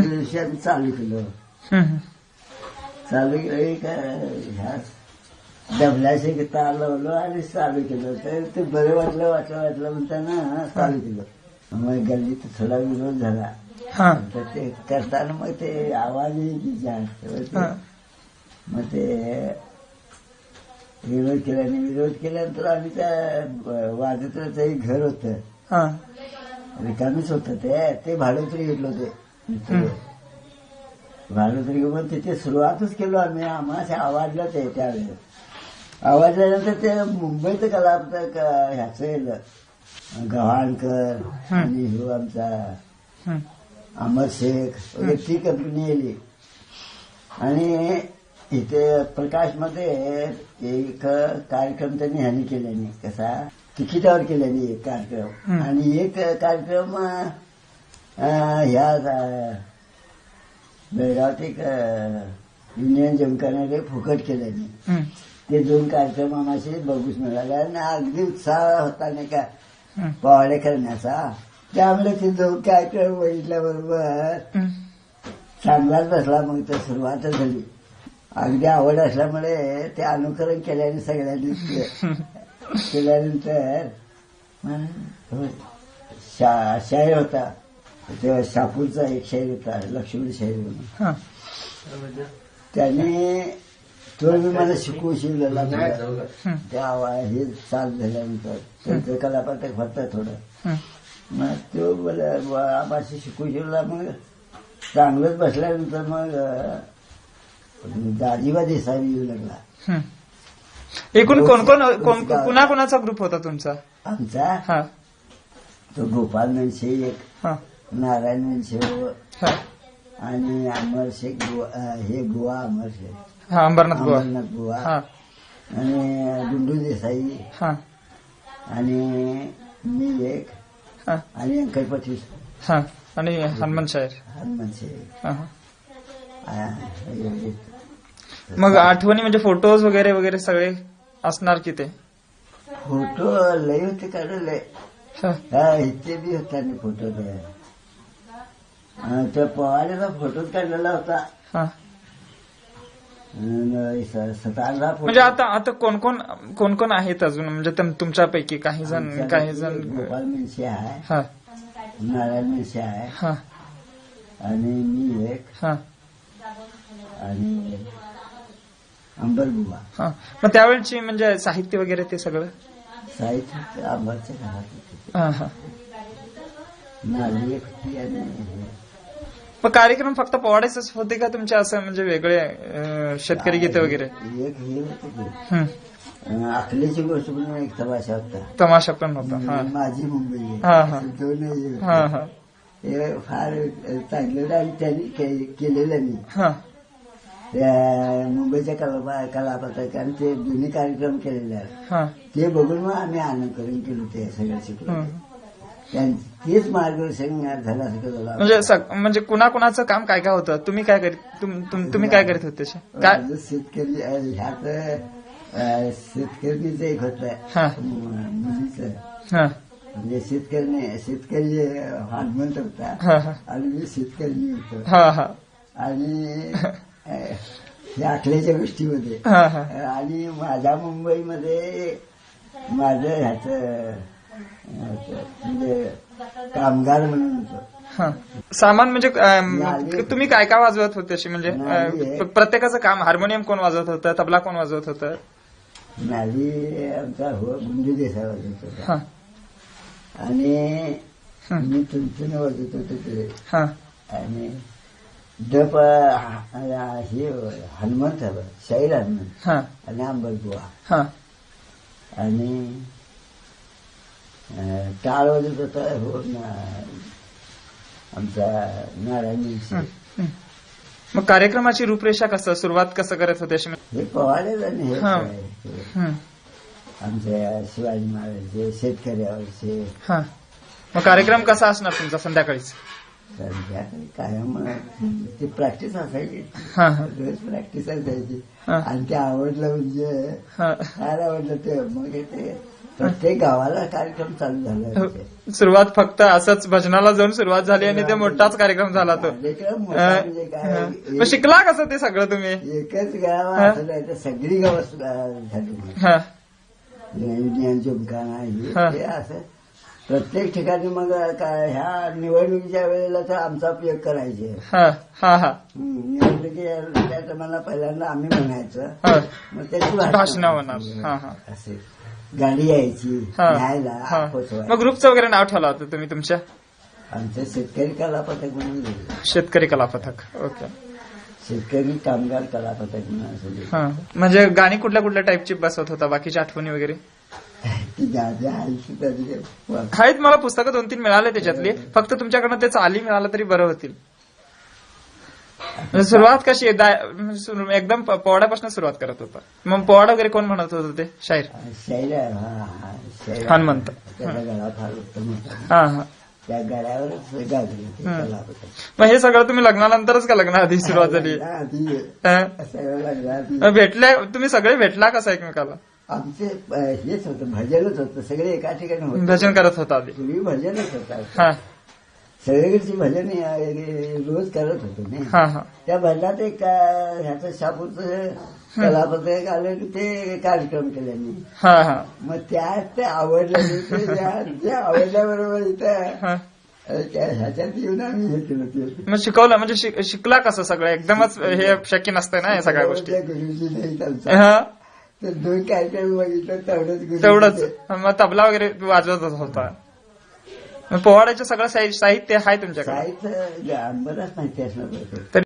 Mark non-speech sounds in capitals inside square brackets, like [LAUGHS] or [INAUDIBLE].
दुसऱ्या दिवशी आम्ही चालू केलं. चालू केलं डबल्याशी तार लावलो आणि चालू केलं. तर ते बरं वाटलं वाटलं वाटलं म्हणताना चालू केलं. मग गल्लीत थोडा विरोध झाला. हा. तर ते करताना मग ते आवाज जास्त. मग ते- विरोध केल्याने विरोध केल्यानंतर आम्ही त्या वाजत्राचं एक घर होतं. हा. रिकामीच होतं ते. ते भाडोत्री घेतलं होते भाडोत्री घेऊन तिथे सुरुवातच केलो आम्ही. आम्हाला आवडलं ते त्यावेळेस आवडल्यानंतर ते मुंबईत कला ह्याचं येलं गव्हाणकर आणि आमचा. अमर शेख वगैरे ती कंपनी येली आणि इथे प्रकाशमध्ये एक कार्यक्रम त्यांनी ह्यानी केल्याने कसा? तिकिटावर केल्याने एक कार्यक्रम. आणि एक कार्यक्रम ह्या अं, युनियन जिमखान्याने फुकट केल्याने. ते दोन कार्यक्रम आम्हाला बघूच मिळाले आणि अगदी उत्साह होता नाही का. पोवाडे करण्याचा. त्यामुळे ते दोन कार्यक्रम बघितल्याबरोबर. चांगलाच बसला मग तर सुरुवातच झाली. अगदी आवड असल्यामुळे ते अनुकरण केल्याने सगळ्यांनी [LAUGHS] केल्यानंतर शाहीर होता. तेव्हा शापूरचा एक शाहीर होता लक्ष्मण शाहीर म्हणून. हा. त्याने तो मी मला शिकवू शिकलेला हं. त्या हे चाल झाल्यानंतर त्यांचं कलापातक होतं थोडं. हं. मग तो मला आम्हाला शिकू शिकला मग चांगलंच बसल्यानंतर मग दाजीबा देसाई येऊ लागला. हं. एकूण कोण कोण कोण कुणा कुणाचा ग्रुप होता तुमचा? आमचा? हा. तो गोपाल मनशे एक. हा. नारायण हा. आणि अमर शेख हे बुवा अमर शेख. हा अंबरनाथ गोवा अमरनाथ बुवा. हा. आणि गुंडू देसाई. हा. आणि मी एक. हा. आणि अंकल पतीस हा. आणि हनुमान शायर. हनुमान हे- मग आठवणी म्हणजे फोटोज वगैरे वगैरे सगळे असणार की ते? फोटो लय होते काढले हा. हा इथे बी होता फोटो अं, त्या पवारीचा फोटोच काढलेला होता. हा. अं, स- सतरा फोटो म्हणजे आता आता कोण कोण कोण कोण आहेत अजून? म्हणजे तुम- तुमच्यापैकी काही जण काही जण गोपाल मेनशे आहे. हा. नारायण मेनशे आहे. हा. आणि मी एक. हा. आणि अंबरबुवा हा. मग त्यावेळची म्हणजे साहित्य वगैरे ते सगळं? साहित्य अंबरच्या घरात होते. हा हा. आणि हे. मग कार्यक्रम फक्त पोवाड्याच होते का तुमचे असं म्हणजे वेगळे अं, शेतकरी गीते वगैरे एक हे होते की हं. अं, अकलेची गोष्ट म्हणून एक तमाशा होता तमाशा पण होता हा माझी मुंबई आहे. हा, हा. दोन हे होते. हा हा हे फार चांगलं आणि त्यांनी के- केलेलं मी हा त्या मुंबईच्या कला कलापथकाने ते दोन्ही कार्यक्रम केलेले आहेत हा ते बघून मग आम्ही आनंद करून केलं ते सगळं शिकलो हं. तेच मार्गदर्शन झालं म्हणजे सग- म्हणजे कुणा कुणाचं काम काय काय होतं? तुम्ही काय करीत तुम- तुम- तुम्ही काय करीत होते काय माझं शेतकरी अं, ह्यात अं, शेतकरीचं एक होतं. हा. मुलीचं. हा. म्हणजे शेतकरी शेतकरी हनुमंत होता. हा आणि मी शेतकरी होतो. हा हा. आणि अं, हे आखल्याच्या गोष्टीमध्ये. हा हा. आणि माझ्या मुंबईमध्ये माझं ह्याच कामगार म्हणून हा. सामान म्हणजे. तुम्ही काय काय वाजवत होते अशी? म्हणजे प्रत्येकाचं काम हार्मोनियम कोण वाजवत होतं? तबला कोण वाजवत होतं? नाली आमचा हो गुंडू देसाई वाजत होता. हा. आणि. मी तुमचं वाजत होतो ते. हा. आणि डप हे हनुमंत शाहीर हनुमंत. हा. आणि अंबरबुवा हा. आणि टाळ वाजत होता हो आमचा नारायण. मग कार्यक्रमाची रूपरेषा कसं? सुरुवात कसं करत होते हे पवाडे आणि. काय, हं. आमच्या शिवाजी महाराजचे शेतकऱ्यावरचे. मग कार्यक्रम कसा असणार तुमचा संध्याकाळीच? संध्याकाळी कायम ती प्रॅक्टिस असायची. रोज प्रॅक्टिस असायची. आणि ते आवडलं म्हणजे. काय आवडलं ते. मग ते प्रत्येक गावाला कार्यक्रम चालू झाला तिथे. सुरुवात फक्त असंच भजनाला जाऊन सुरुवात झाली आणि ते मोठाच कार्यक्रम झाला तो हा. म्हणजे हा. मग शिकला कसं ते सगळं तुम्ही एकच गाव हा. सगळी गाव झाली हा आहे हा. असं प्रत्येक ठिकाणी मग काय ह्या निवडणुकीच्या वेळेला तर आमचा उपयोग करायचे हा हा हा हं, निवडणुकीच्या टायमाला पहिल्यांदा आम्ही म्हणायचं हा. मग त्याची भाषणं होणार. हा, हा. असे गाडी यायची हा. न्यायला. पोचवायला मग ग्रुपचं वगैरे नाव ठेवलं होतं तुम्ही तुमच्या? आमचं शेतकरी कला पथक म्हणून दिलं. शेतकरी कला पथक ओके. शेतकरी कामगार कला पथक म्हणून असं दिलं. हा. म्हणजे गाणी कुठल्या कुठल्या टाईपची बसवत होता? बाकीच्या आठवणी वगैरे? ती गाडी आहेत मला पुस्तकं दोन तीन मिळाले त्याच्यातली. फक्त तुमच्याकडनं ते चाली मिळालं तरी बरं होतील. म्हणजे सुरुवात कशी आहे? दा- म्हणजे सुरु- एकदम प- पोवाड्यापासून सुरुवात करत होता. मग पोवाडा वगैरे कोण म्हणत होतं ते? शाहीर. शैल हा हा शैल. हनुमंत. त्याचा गळा फार उत्तम होता. हा हा. त्या गळ्यावरच गाजली हं. कला मग हे सगळं तुम्ही लग्नानंतरच का लग्नाआधी सुरुवात झाली? आधी हा? सगळं लागलं आधी. मग भेटले तुम्ही सगळे भेटला कसं एकमेकाला? आमचे अ, हेच होतं भजनच होतं. सगळे एका ठिकाणी होते. भजन करत होता आधी. पूर्वी भजनच होता. हा. सगळीकडची भजन रोज करत होतो मी. हा हा. त्या भजनात एक ह्याचं शापूरचं कलापथक आलं आणि ते कार्यक्रम केले मी. हा हा. मग त्यात ते आवडलं आवडल्याबरोबर इथं मग शिकवलं म्हणजे शिक- शिकला कसं सगळं? एकदमच हे शक्य नसतंय ना या सगळ्या गोष्टी. हा. दोन कार्यक्रम बघितलं तेवढंच तेवढंच. मग तबला वगैरे वाजवत होता. पोवाड्याचं सगळं साहि- साहित्य आहे तुमच्याकडे साहित्य बरंच माहिती असणार बहुतेक. तर